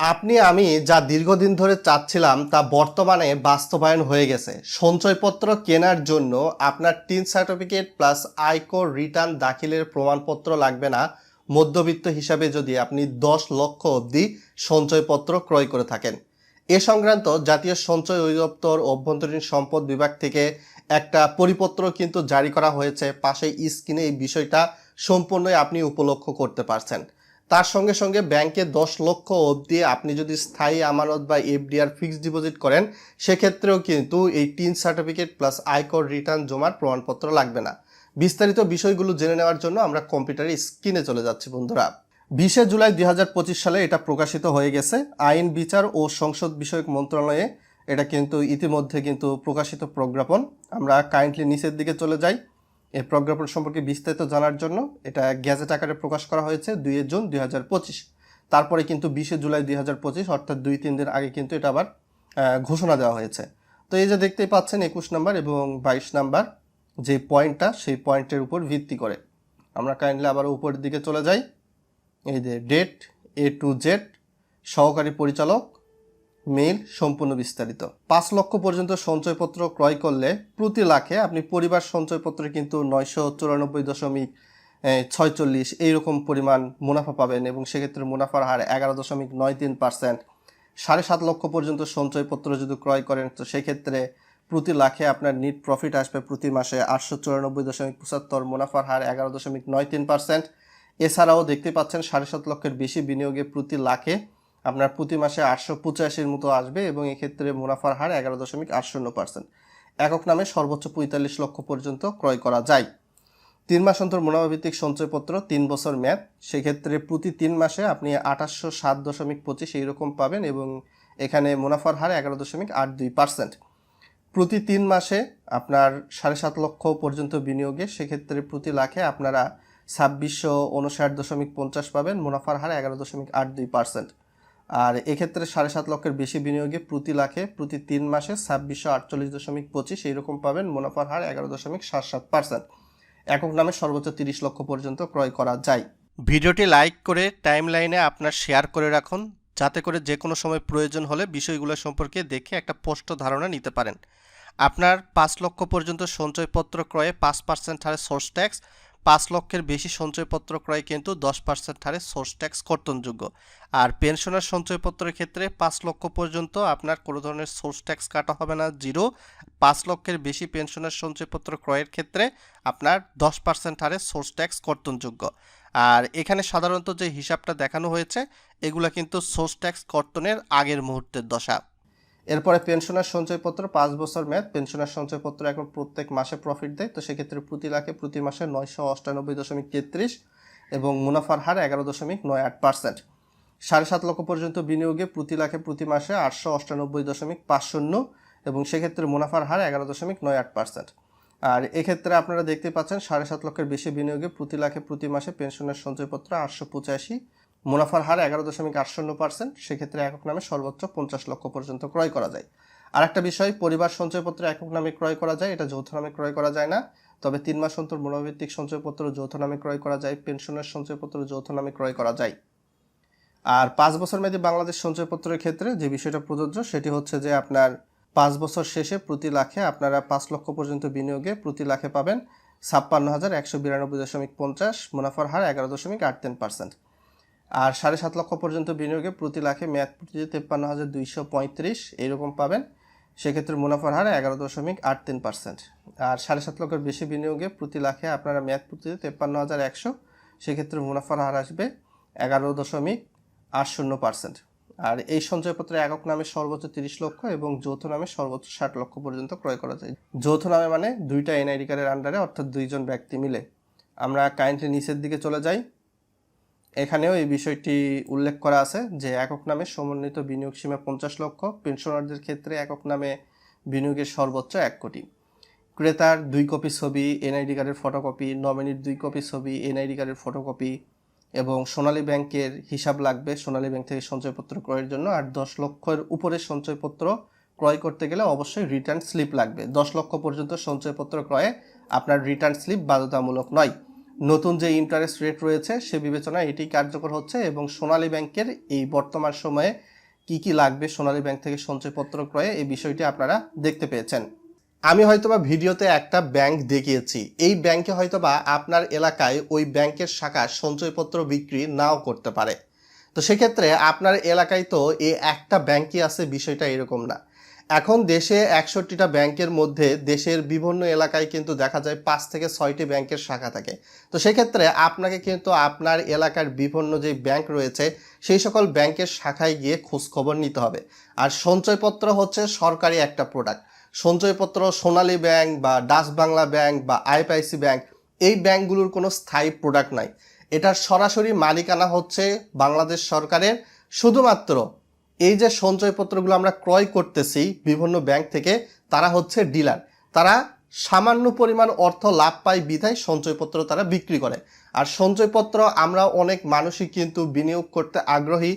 আপনি, আমি যা দীর্ঘদিন ধরে চাচ্ছিলাম তা বর্তমানে বাস্তবায়ন হয়ে গেছে। সঞ্চয়পত্র কেনার জন্য আপনার টিন সার্টিফিকেট প্লাস আয়কর রিটার্ন দাখিলের প্রমাণপত্র লাগবে না। মধ্যবিত্ত হিসাবে যদি আপনি দশ লক্ষ অবধি সঞ্চয়পত্র ক্রয় করে থাকেন। এ সংক্রান্ত জাতীয় সঞ্চয় অধিদপ্তর অভ্যন্তরীণ সম্পদ বিভাগ থেকে একটা পরিপত্র কিন্তু জারি করা হয়েছে। পাশে স্ক্রিনে এই বিষয়টা সম্পূর্ণই আপনি উপলক্ষ করতে পারছেন। তার সঙ্গে সঙ্গে ব্যাংকে দশ লক্ষ অবধি আপনি যদি স্থায়ী আমানত বা এফডিআর ফিক্সড ডিপোজিট করেন, সেক্ষেত্রেও কিন্তু এই টিন সার্টিফিকেট প্লাস আয়কর রিটার্ন জমার প্রমাণপত্র লাগবে না। বিস্তারিত বিষয়গুলো জেনে নেওয়ার জন্য আমরা কম্পিউটারে স্ক্রিনে চলে যাচ্ছি বন্ধুরা। বিশে জুলাই দুই হাজার পঁচিশ সালে এটা প্রকাশিত হয়ে গেছে। আইন, বিচার ও সংসদ বিষয়ক মন্ত্রণালয়ে এটা কিন্তু ইতিমধ্যে কিন্তু প্রকাশিত প্রজ্ঞাপন। আমরা কাইন্ডলি নিচের দিকে চলে যাই। এই প্রজ্ঞাপন সম্পর্কে বিস্তারিত জানার জন্য এটা গ্যাজেট আকারে প্রকাশ করা হয়েছে দুই জুন দুই হাজার পঁচিশ। তারপরে কিন্তু বিশে জুলাই দুই হাজার পঁচিশ, অর্থাৎ দুই তিন দিন আগে কিন্তু এটা আবার ঘোষণা দেওয়া হয়েছে। তো এই যে দেখতেই পাচ্ছেন একুশ নাম্বার এবং বাইশ নাম্বার যে পয়েন্টটা, সেই পয়েন্টের উপর ভিত্তি করে। আমরা কাইন্ডলি আবার উপরের দিকে চলে যাই। এই যে ডেট, এ টু জেড, সহকারী পরিচালক মেইল সম্পূর্ণ বিস্তারিত। পাঁচ লক্ষ পর্যন্ত সঞ্চয়পত্র ক্রয় করলে প্রতি লাখে আপনি পরিবার সঞ্চয়পত্রে কিন্তু নয়শো চুরানব্বই দশমিক ছয়চল্লিশ এইরকম পরিমাণ মুনাফা পাবেন এবং সেক্ষেত্রে মুনাফার হার এগারো দশমিক নয় তিন পার্সেন্ট। সাড়ে সাত লক্ষ পর্যন্ত সঞ্চয়পত্র যদি ক্রয় করেন, তো সেক্ষেত্রে প্রতি লাখে আপনার নিট প্রফিট আসবে প্রতি মাসে আটশো চুরানব্বই দশমিক পঁচাত্তর, মুনাফার হার এগারো দশমিক নয় তিন পার্সেন্ট। এছাড়াও দেখতে পাচ্ছেন সাড়ে সাত লক্ষের বেশি বিনিয়োগে প্রতি লাখে আপনার প্রতি মাসে আটশো পঁচাশির মতো আসবে এবং এক্ষেত্রে মুনাফার হার এগারো দশমিক আট পার্সেন্ট। একক নামে সর্বোচ্চ পঁয়তাল্লিশ লক্ষ পর্যন্ত ক্রয় করা যায়। তিন মাস অন্তর মুনাফাভিত্তিক সঞ্চয়পত্র, তিন বছর মেয়াদ। সেক্ষেত্রে প্রতি তিন মাসে আপনি আঠাশশো সাত দশমিক পঁচিশ এইরকম পাবেন এবং এখানে মুনাফার হার এগারো দশমিক আট দুই পার্সেন্ট। প্রতি তিন মাসে আপনার সাড়ে সাত লক্ষ পর্যন্ত বিনিয়োগে সেক্ষেত্রে প্রতি লাখে আপনারা ছাব্বিশশো উনষাট দশমিক পঞ্চাশ পাবেন। মুনাফার হার এগারো দশমিক আট দুই পার্সেন্ট। আর এক্ষেত্রে সাড়ে সাত লক্ষের বেশি বিনিয়োগে প্রতি লাখে প্রতি তিন মাসে ছাব্বিশশো আটচল্লিশ দশমিক পঁচিশ এইরকম পাবেন মুনাফার হার এগারো দশমিক সাত সাত পার্সেন্ট। একক নামে সর্বোচ্চ তিরিশ লক্ষ পর্যন্ত ক্রয় করা যায়। ভিডিওটি লাইক করে টাইম লাইনে আপনার শেয়ার করে রাখুন, যাতে করে যে কোনো সময় প্রয়োজন হলে বিষয়গুলো সম্পর্কে দেখে একটা স্পষ্ট ধারণা নিতে পারেন। আপনার পাঁচ লক্ষ পর্যন্ত সঞ্চয়পত্র ক্রয়ে পাঁচ পার্সেন্ট হারে সোর্স ট্যাক্স পাঁচ লক্ষের বেশি সঞ্চয়পত্র ক্রয় কিন্তু দশ পার্সেন্ট হারে সোর্স ট্যাক্স কর্তনযোগ্য। আর পেনশনের সঞ্চয়পত্রের ক্ষেত্রে পাঁচ লক্ষ পর্যন্ত আপনার কোনো ধরনের সোর্স ট্যাক্স কাটা হবে না, জিরো। পাঁচ লক্ষের বেশি পেনশনের সঞ্চয়পত্র ক্রয়ের ক্ষেত্রে আপনার দশ পার্সেন্ট হারে সোর্স ট্যাক্স কর্তনযোগ্য। আর এখানে সাধারণত যে হিসাবটা দেখানো হয়েছে, এগুলা কিন্তু সোর্স ট্যাক্স কর্তনের আগের মুহূর্তের দশা। এরপরে পেনশনের সঞ্চয়পত্র, পাঁচ বছর মেয়াদ, পেনশনের সঞ্চয়পত্র এখন প্রত্যেক মাসে প্রফিট দেয়। তো সেক্ষেত্রে প্রতি লাখে প্রতি মাসে নয়শো অষ্টানব্বই দশমিক তেত্রিশ এবং মুনাফার হার এগারো দশমিক নয় আট পার্সেন্ট। সাড়ে সাত লক্ষ পর্যন্ত বিনিয়োগে প্রতি লাখে প্রতি মাসে আটশো অষ্টানব্বই দশমিক পাঁচ শূন্য এবং সেক্ষেত্রে মুনাফার হার এগারো দশমিক নয় আট পার্সেন্ট। আর এক্ষেত্রে আপনারা দেখতে পাচ্ছেন, সাড়ে সাত লক্ষের বেশি বিনিয়োগে প্রতি লাখে প্রতি মাসে পেনশনের সঞ্চয়পত্র আটশো পঁচাশি মুনাফার হার এগারো দশমিক আট শূন্য পার্সেন্ট, সেক্ষেত্রে একক নামে সর্বোচ্চ পঞ্চাশ লক্ষ পর্যন্ত ক্রয় করা যায়। আর একটা বিষয়, পরিবার সঞ্চয়পত্র একক নামে ক্রয় করা যায়, এটা যৌথ নামে ক্রয় করা যায় না। তবে তিন মাস অন্তর মনোভিত্তিক সঞ্চয়পত্র যৌথ নামে ক্রয় করা যায়, পেনশনের সঞ্চয়পত্র যৌথ নামে ক্রয় করা যায়। আর পাঁচ বছর মেয়াদী বাংলাদেশ সঞ্চয়পত্রের ক্ষেত্রে যে বিষয়টা প্রযোজ্য, সেটি হচ্ছে যে আপনার পাঁচ বছর শেষে প্রতি লাখে আপনারা পাঁচ লক্ষ পর্যন্ত বিনিয়োগে প্রতি লাখে পাবেন ছাপ্পান্ন হাজার একশো বিরানব্বই দশমিক পঞ্চাশ, মুনাফার হার এগারো দশমিক আট তিন পার্সেন্ট। আর সাড়ে সাত লক্ষ পর্যন্ত বিনিয়োগে প্রতি লাখে মেয়াদ প্রতি তেপ্পান্ন হাজার দুইশো পঁয়ত্রিশ এইরকম পাবেন। সেক্ষেত্রে মুনাফার হার এগারো দশমিক আট তিন পার্সেন্ট। আর সাড়ে সাত লক্ষের বেশি বিনিয়োগে প্রতি লাখে আপনারা মেয়াদ প্রতি তেপ্পান্ন হাজার একশো, সেক্ষেত্রে মুনাফার হার আসবে এগারো দশমিক আট শূন্য পার্সেন্ট। আর এই সঞ্চয়পত্রে একক নামে সর্বোচ্চ তিরিশ লক্ষ এবং যৌথ নামে সর্বোচ্চ ষাট লক্ষ পর্যন্ত ক্রয় করা যায়। যৌথ নামে মানে দুইটা এনআইডি কার্ডের আন্ডারে অর্থাৎ দুইজন ব্যক্তি মিলে। আমরা কাইন্ডলি নিচের দিকে চলে যাই। এখানেও এই বিষয়টি উল্লেখ করা আছে যে একক নামে সমন্বিত বিনিয়োগ সীমা পঞ্চাশ লক্ষ, পেনশনারদের ক্ষেত্রে একক নামে বিনিয়োগের সর্বোচ্চ এক কোটি। ক্রেতার দুই কপি ছবি, এনআইডি কার্ডের ফটোকপি, নমিনির দুই কপি ছবি, এনআইডি কার্ডের ফটোকপি এবং সোনালী ব্যাংকের হিসাব লাগবে। সোনালী ব্যাংক থেকে সঞ্চয়পত্র ক্রয়ের জন্য আর দশ লক্ষের উপরে সঞ্চয়পত্র ক্রয় করতে গেলে অবশ্যই রিটার্ন স্লিপ লাগবে। দশ লক্ষ পর্যন্ত সঞ্চয়পত্র ক্রয়ে আপনার রিটার্ন স্লিপ বাধ্যতামূলক নয়। নতুন যে ইন্টারেস্ট রেট রয়েছে, সে বিবেচনায় এটি কার্যকর হচ্ছে এবং সোনালী ব্যাংকের এই বর্তমান সময়ে কি কি লাগবে সোনালী ব্যাংক থেকে সঞ্চয়পত্র ক্রয়ে, এই বিষয়টি আপনারা দেখতে পেয়েছেন। আমি হয়তোবা ভিডিওতে একটা ব্যাংক দেখিয়েছি। এই ব্যাংকে হয়তোবা আপনার এলাকায় ওই ব্যাংকের শাখা সঞ্চয়পত্র বিক্রি নাও করতে পারে। তো সেক্ষেত্রে আপনার এলাকায় তো এই একটা ব্যাংকই আছে, বিষয়টা এরকম না। এখন দেশে একষট্টিটা ব্যাংকের মধ্যে দেশের বিভিন্ন এলাকায় কিন্তু দেখা যায় পাঁচ থেকে ছয়টি ব্যাংকের শাখা থাকে। তো সেক্ষেত্রে আপনাকে কিন্তু আপনার এলাকার বিভিন্ন যে ব্যাংক রয়েছে, সেই সকল ব্যাংকের শাখায় গিয়ে খোঁজখবর নিতে হবে। আর সঞ্চয়পত্র হচ্ছে সরকারি একটা প্রোডাক্ট সঞ্চয়পত্র সোনালী ব্যাংক বা ডাচ বাংলা ব্যাংক বা আইপিআইসি ব্যাংক, এই ব্যাংকগুলোর কোনো স্থায়ী প্রোডাক্ট নাই। এটার সরাসরি মালিকানা হচ্ছে বাংলাদেশ সরকারের, শুধুমাত্র এই যে সঞ্চয়পত্রগুলো আমরা ক্রয় করতেছি বিভিন্ন ব্যাংক থেকে, তারা হচ্ছে ডিলার। তারা সামান্য পরিমাণ অর্থ লাভ পায় বিধায় সঞ্চয়পত্র তারা বিক্রি করে। আর সঞ্চয়পত্র আমরা অনেক মানুষই কিন্তু বিনিয়োগ করতে আগ্রহী।